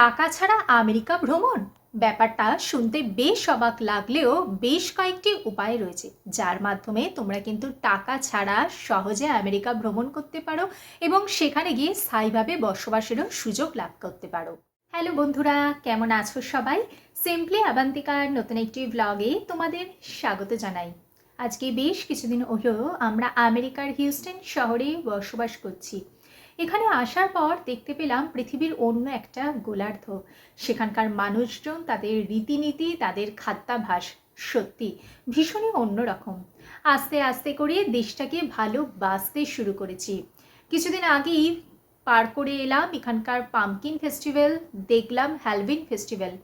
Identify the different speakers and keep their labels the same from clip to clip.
Speaker 1: টাকা ছাড়া আমেরিকা ভ্রমণ? ব্যাপারটা শুনতে বেশ অবাক লাগলেও বেশ কয়েকটি উপায় রয়েছে, যার মাধ্যমে তোমরা কিন্তু টাকা ছাড়া সহজে আমেরিকা ভ্রমণ করতে পারো এবং সেখানে গিয়ে স্থায়ীভাবে বসবাসেরও সুযোগ লাভ করতে পারো। হ্যালো বন্ধুরা, কেমন আছো সবাই? সিম্পলি আবান্তিকার নতুন একটি ব্লগে তোমাদের স্বাগত জানাই। আজকে বেশ কিছুদিন হলো আমরা আমেরিকার হিউস্টন শহরে বসবাস করছি। এখানে আসার পর দেখতে পেলাম পৃথিবীর অন্য একটা গোলার্ধ। সেখানকার মানুষজন, তাদের রীতিনীতি, তাদের খাদ্যাভাস সত্যি ভীষণই অন্যরকম। আস্তে আস্তে করে দেশটাকে ভালো বাঁচতে শুরু করেছি। কিছুদিন আগেই পার করে এলাম এখানকার পামকিন ফেস্টিভ্যাল, দেখলাম হ্যালভিন ফেস্টিভ্যাল,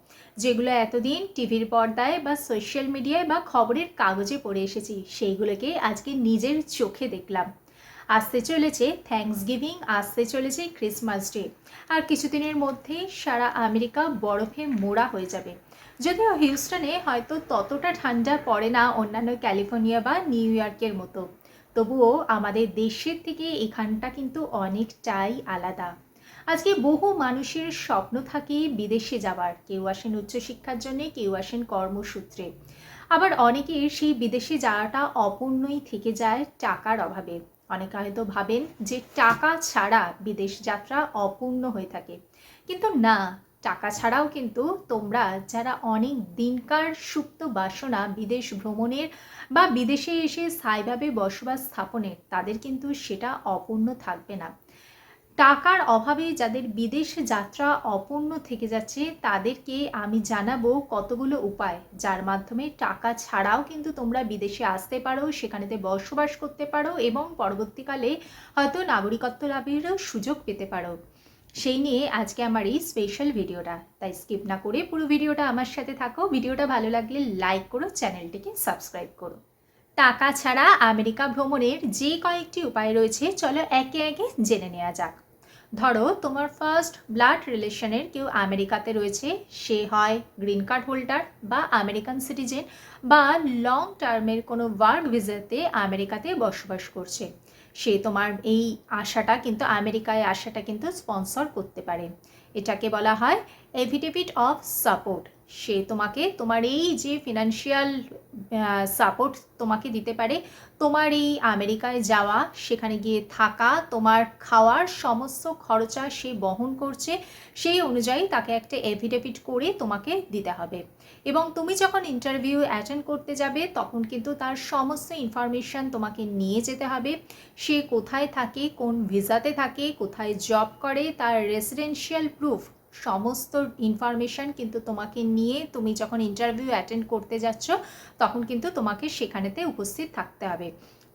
Speaker 1: যেগুলো এতদিন টিভির পর্দায় বা সোশ্যাল মিডিয়ায় বা খবরের কাগজে পড়ে এসেছি। সেইগুলোকে আজকে নিজের চোখে দেখলাম। আসতে চলেছে থ্যাঙ্কস গিভিং আসতে চলেছে ক্রিসমাস ডে আর কিছুদিনের মধ্যেই সারা আমেরিকা বরফে মোড়া হয়ে যাবে। যদিও হিউস্টনে হয়তো ততটা ঠান্ডা পড়ে না অন্যান্য ক্যালিফোর্নিয়া বা নিউ ইয়র্কের মতো। তবুও আমাদের দেশের থেকে এখানটা কিন্তু অনেকটাই আলাদা। আজকে বহু মানুষের স্বপ্ন থাকে বিদেশে যাওয়ার। কেউ আসেন উচ্চশিক্ষার জন্য, কেউ আসেন কর্মসূত্রে। আবার অনেকের সেই বিদেশে যাওয়াটা অপূর্ণই থেকে যায় টাকার অভাবে। অনেকে হয়তো ভাবেন যে টাকা ছাড়া বিদেশ যাত্রা অপূর্ণ হয়ে থাকে। কিন্তু না, টাকা ছাড়াও কিন্তু তোমরা যারা অনেক দিনকার সুপ্ত বাসনা বিদেশ ভ্রমণের বা বিদেশে এসে স্থায়ীভাবে বসবাস স্থাপনের, তাদের কিন্তু সেটা অপূর্ণ থাকবে না। টাকার অভাবে যাদের বিদেশে যাত্রা অপূর্ণ থেকে যাচ্ছে, তাদেরকে আমি জানাব কতগুলো উপায়। যার মাধ্যমে টাকা ছাড়াও কিন্তু তোমরা বিদেশে আসতে পারো, সেখানেতে বসবাস করতে পারো এবং পরবর্তীকালে হয়তো নাগরিকত্ব লাভেরও সুযোগ পেতে পারো। সেই নিয়ে আজকে আমার এই স্পেশাল ভিডিওটা তাই স্কিপ না করে পুরো ভিডিওটা আমার সাথে থাকো। ভিডিওটা ভালো লাগলে লাইক করো চ্যানেলটিকে সাবস্ক্রাইব করো। টাকা ছাড়া আমেরিকা ভ্রমণের যে কয়েকটি উপায় রয়েছে, চলো একে একে জেনে নেওয়া যাক। ধরো, তোমার ফার্স্ট ব্লাড রিলেশনের কেউ আমেরিকাতে রয়েছে, সে হয় গ্রিন কার্ড হোল্ডার বা আমেরিকান সিটিজেন বা লং টার্মের কোনো ওয়ার্ক ভিসাতে আমেরিকাতে বসবাস করছে। সে তোমার এই আশাটা কিন্তু, আমেরিকায় আশাটা কিন্তু স্পন্সর করতে পারে। এটাকে বলা হয় এভিডেভিট অফ সাপোর্ট সে তোমাকে, তোমার এই যে ফিনান্সিয়াল সাপোর্ট তোমাকে দিতে পারে, তোমার এই আমেরিকায় যাওয়া, সেখানে গিয়ে থাকা, তোমার খাওয়ার সমস্ত খরচা সে বহন করছে, সেই অনুযায়ী তাকে একটা এভিডেভিট করে তোমাকে দিতে হবে। এবং তুমি যখন ইন্টারভিউ অ্যাটেন্ড করতে যাবে, তখন কিন্তু তার সমস্ত ইনফরমেশান তোমাকে নিয়ে যেতে হবে। সে কোথায় থাকে, কোন ভিসাতে থাকে, কোথায় জব করে, তার রেসিডেন্সিয়াল প্রুফ সমস্ত ইনফরমেশান কিন্তু তোমাকে নিয়ে তুমি যখন ইন্টারভিউ অ্যাটেন্ড করতে যাচ্ছ, তখন কিন্তু তোমাকে সেখানেতে উপস্থিত থাকতে হবে।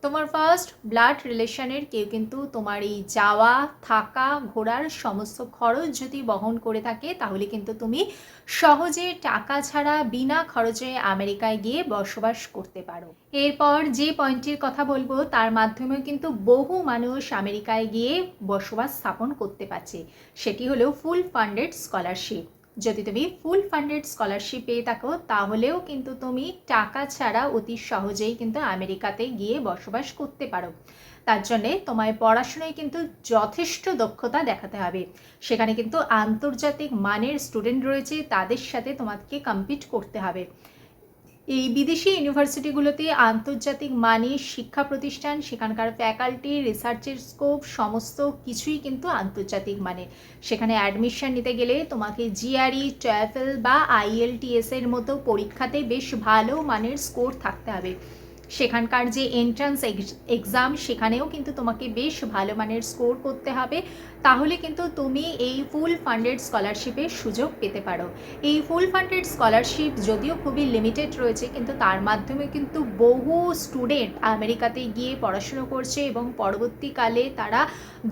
Speaker 1: তোমার ফার্স্ট ব্লাড রিলেশনের কেউ কিন্তু তোমার এই যাওয়া, থাকা, ঘোরার সমস্ত খরচ যদি বহন করে থাকে, তাহলে কিন্তু তুমি সহজে টাকা ছাড়া বিনা খরচে আমেরিকায় গিয়ে বসবাস করতে পারো। এরপর যে পয়েন্টটির কথা বলব, তার মাধ্যমে কিন্তু বহু মানুষ আমেরিকায় গিয়ে বসবাস স্থাপন করতে পারছে। সেটি হলো ফুল ফান্ডেড স্কলারশিপ যদি তুমি ফুল ফান্ডেড স্কলারশিপ পেয়ে থাকো, তাহলেও কিন্তু তুমি টাকা ছাড়া অতি সহজেই কিন্তু আমেরিকাতে গিয়ে বসবাস করতে পারো। তার জন্যে তোমায় পড়াশুনায় কিন্তু যথেষ্ট দক্ষতা দেখাতে হবে। সেখানে কিন্তু আন্তর্জাতিক মানের স্টুডেন্ট রয়েছে, তাদের সাথে তোমাকে কম্পিট করতে হবে। এই বিদেশি ইউনিভার্সিটিগুলোতে আন্তর্জাতিক মানের শিক্ষা প্রতিষ্ঠান, সেখানকার ফ্যাকাল্টি, রিসার্চের স্কোপ, সমস্ত কিছুই কিন্তু আন্তর্জাতিক মানের। সেখানে অ্যাডমিশন নিতে গেলে তোমাকে জিআরই, টয়েফেল বা আইএলটিএস এর মতো পরীক্ষাতে বেশ ভালো মানের স্কোর থাকতে হবে। সেখানকার যে এন্ট্রান্স এক্সাম সেখানেও কিন্তু তোমাকে বেশ ভালো মানের স্কোর করতে হবে। তাহলে কিন্তু তুমি এই ফুল ফান্ডেড স্কলারশিপের সুযোগ পেতে পারো। এই ফুল ফান্ডেড স্কলারশিপ যদিও খুবই লিমিটেড রয়েছে, কিন্তু তার মাধ্যমে কিন্তু বহু স্টুডেন্ট আমেরিকাতে গিয়ে পড়াশুনো করছে এবং পরবর্তীকালে তারা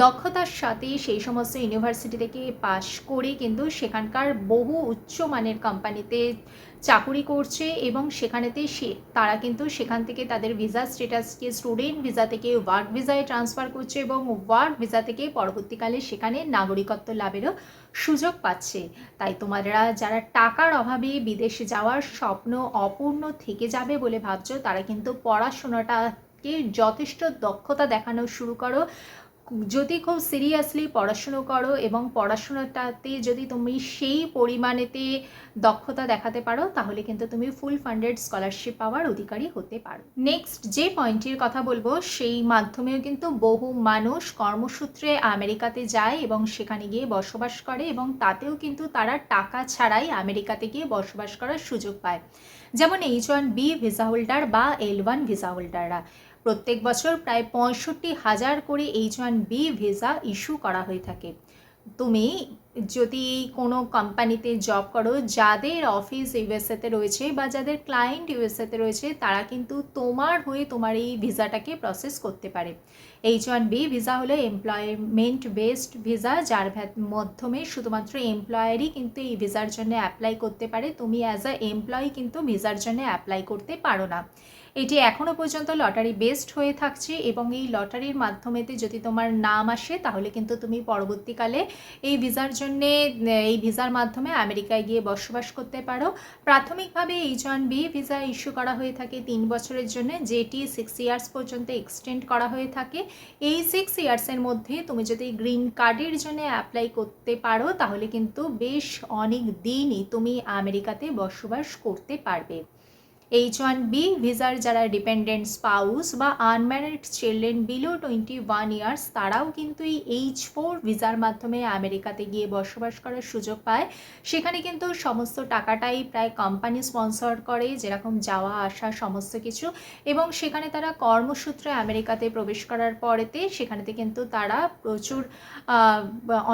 Speaker 1: দক্ষতার সাথে সেই সমস্ত ইউনিভার্সিটি থেকে পাশ করে কিন্তু সেখানকার বহু উচ্চমানের কোম্পানিতে চাকুরি করছে এবং সেখানেতে সে, তারা কিন্তু সেখান থেকে তাদের ভিসা স্টেটাসকে স্টুডেন্ট ভিসা থেকে ওয়ার্ক ভিসায় ট্রান্সফার করছে এবং ওয়ার্ক ভিসা থেকে পরবর্তীকালে সেখানে নাগরিকত্ব লাভেরও সুযোগ পাচ্ছে। তাই তোমরা যারা টাকার অভাবে বিদেশে যাওয়ার স্বপ্ন অপূর্ণ থেকে যাবে বলে ভাবছ, তারা কিন্তু পড়াশোনাটাকে যথেষ্ট দক্ষতা দেখানো শুরু করো। যদি খুব সিরিয়াসলি পড়াশুনো করো এবং পড়াশোনাটাতে যদি তুমি সেই পরিমাণেতে দক্ষতা দেখাতে পারো, তাহলে কিন্তু তুমি ফুল ফান্ডেড স্কলারশিপ পাওয়ার অধিকারী হতে পারো। নেক্সট যে পয়েন্টটির কথা বলব, সেই মাধ্যমেও কিন্তু বহু মানুষ কর্মসূত্রে আমেরিকাতে যায় এবং সেখানে গিয়ে বসবাস করে এবং তাতেও কিন্তু তারা টাকা ছাড়াই আমেরিকাতে গিয়ে বসবাস করার সুযোগ পায়। যেমন H one B visa holder বা এল ওয়ান ভিসা হোল্ডাররা প্রত্যেক বছর প্রায় পঁয়ষট্টি হাজার করে H one B visa issue করা হয়ে থাকে। তুমি যদি কোনো কোম্পানিতে জব করো, যাদের অফিস ইউএসএতে রয়েছে বা যাদের ক্লায়েন্ট ইউএসএতে রয়েছে, তারা কিন্তু তোমার হয়ে তোমার এই ভিসাটাকে প্রসেস করতে পারে। এইচ ওয়ান বি ভিসা হলো এমপ্লয়মেন্ট বেসড ভিসা, যার মাধ্যমে শুধুমাত্র এমপ্লয়ারই কিন্তু এই ভিসার জন্য অ্যাপ্লাই করতে পারে। তুমি অ্যাজ আ এমপ্লয়ি কিন্তু ভিসার জন্য অ্যাপ্লাই করতে পারো না। এটি এখনও পর্যন্ত লটারি বেসড হয়ে থাকছে এবং এই লটারির মাধ্যমেতে যদি তোমার নাম আসে, তাহলে কিন্তু তুমি পরবর্তীকালে এই ভিসার জন্যে, এই ভিসার মাধ্যমে আমেরিকায় গিয়ে বসবাস করতে পারো। প্রাথমিকভাবে H one B visa issue করা হয়ে থাকে তিন বছরের জন্য, যেটি সিক্স ইয়ার্স পর্যন্ত এক্সটেন্ড করা হয়ে থাকে। এই সিক্স ইয়ার্সের মধ্যে তুমি যদি গ্রিন কার্ডের জন্য অ্যাপ্লাই করতে পারো, তাহলে কিন্তু বেশ অনেক দিনই তুমি আমেরিকাতে বসবাস করতে পারবে। এইচ ওয়ান বি ভিসার যারা ডিপেন্ডেন্ট স্পাউস বা unmarried children below twenty one years তারাও কিন্তু এই এইচ ফোর ভিসার মাধ্যমে আমেরিকাতে গিয়ে বসবাস করার সুযোগ পায়। সেখানে কিন্তু সমস্ত টাকাটাই প্রায় কোম্পানি স্পন্সর করে, যেরকম যাওয়া, আসা, সমস্ত কিছু। এবং সেখানে তারা কর্মসূত্রে আমেরিকাতে প্রবেশ করার পরেতে সেখানেতে কিন্তু তারা প্রচুর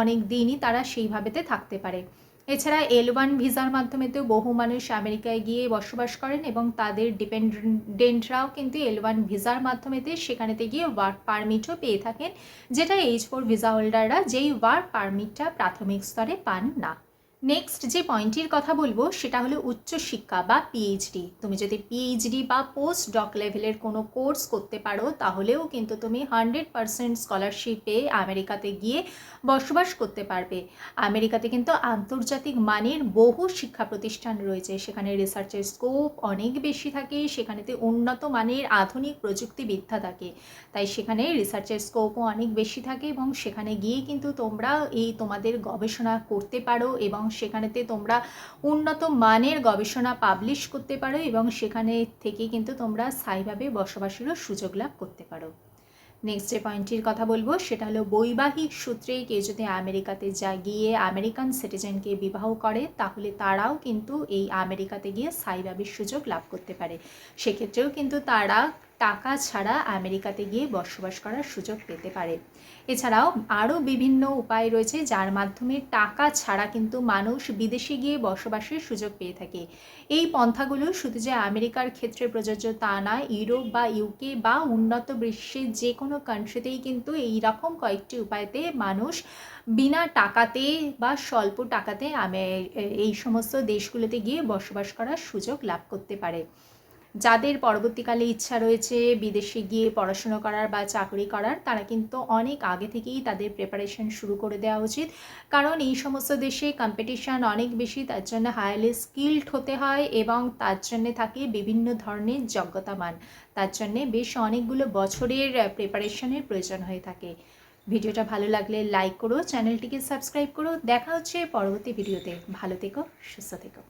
Speaker 1: অনেক দিনই তারা সেইভাবেতে থাকতে পারে। এছাড়া এল ওয়ান ভিসার মাধ্যমেতেও বহু মানুষ আমেরিকায় গিয়ে বসবাস করেন এবং তাদের ডিপেন্ডেন্টরাও কিন্তু এল ওয়ান ভিসার মাধ্যমেতে সেখানেতে গিয়ে ওয়ার্ক পারমিটও পেয়ে থাকেন, যেটা এইচ ফোর ভিসা হোল্ডাররা যেই ওয়ার্ক পারমিটটা প্রাথমিক স্তরে পান না। নেক্সট যে পয়েন্টটির কথা বলব সেটা হলো উচ্চশিক্ষা বা পিএইচডি তুমি যদি পিএইচডি বা পোস্ট ডক লেভেলের কোনো কোর্স করতে পারো, তাহলেও কিন্তু তুমি হান্ড্রেড পারসেন্ট স্কলারশিপে আমেরিকাতে গিয়ে বসবাস করতে পারবে। আমেরিকাতে কিন্তু আন্তর্জাতিক মানের বহু শিক্ষা প্রতিষ্ঠান রয়েছে। সেখানে রিসার্চের স্কোপ অনেক বেশি থাকে, সেখানেতে উন্নত মানের আধুনিক প্রযুক্তিবিদ্যা থাকে। তাই সেখানে রিসার্চের স্কোপও অনেক বেশি থাকে এবং সেখানে গিয়ে কিন্তু তোমরা এই তোমাদের গবেষণা করতে পারো এবং সেখানেতে তোমরা উন্নত মানের গবেষণা পাবলিশ করতে পারো এবং সেখানে থেকে কিন্তু তোমরা স্থায়ীভাবে বসবাসেরও সুযোগ লাভ করতে পারো। নেক্সট যে পয়েন্টটির কথা বলব, সেটা হলো বৈবাহিক সূত্রে কেউ যদি আমেরিকাতে যা গিয়ে আমেরিকান সিটিজেনকে বিবাহ করে, তাহলে তারাও কিন্তু এই আমেরিকাতে গিয়ে স্থায়ীভাবে সুযোগ লাভ করতে পারে। সেক্ষেত্রেও কিন্তু তারা টাকা ছাড়া আমেরিকাতে গিয়ে বসবাস করার সুযোগ পেতে পারে। এছাড়াও আরও বিভিন্ন উপায় রয়েছে যার মাধ্যমে টাকা ছাড়া কিন্তু মানুষ বিদেশে গিয়ে বসবাসের সুযোগ পেয়ে থাকে। এই পন্থাগুলো শুধু যে আমেরিকার ক্ষেত্রে প্রযোজ্য তা না ইউরোপ বা ইউকে বা উন্নত বিশ্বের যে কোনো কান্ট্রিতেই কিন্তু এই রকম কয়েকটি উপায়তে মানুষ বিনা টাকাতে বা স্বল্প টাকাতে আমে- এই সমস্ত দেশগুলোতে গিয়ে বসবাস করার সুযোগ লাভ করতে পারে। যাদের পরবর্তীকালে ইচ্ছা রয়েছে বিদেশে গিয়ে পড়াশুনো করার বা চাকরি করার, তারা কিন্তু অনেক আগে থেকেই তাদের প্রিপারেশন শুরু করে দেওয়া উচিত। কারণ এই সমস্ত দেশে কম্পিটিশান অনেক বেশি, তার জন্য হাইলি স্কিল্ড হতে হয় এবং তার জন্যে থাকে বিভিন্ন ধরনের যোগ্যতা মান তার জন্যে বেশ অনেকগুলো বছরের প্রিপারেশনের প্রয়োজন হয়ে থাকে। ভিডিওটা ভালো লাগলে লাইক করো চ্যানেলটিকে সাবস্ক্রাইব করো। দেখা হচ্ছে পরবর্তী ভিডিওতে। ভালো থেকো, সুস্থ থেকো।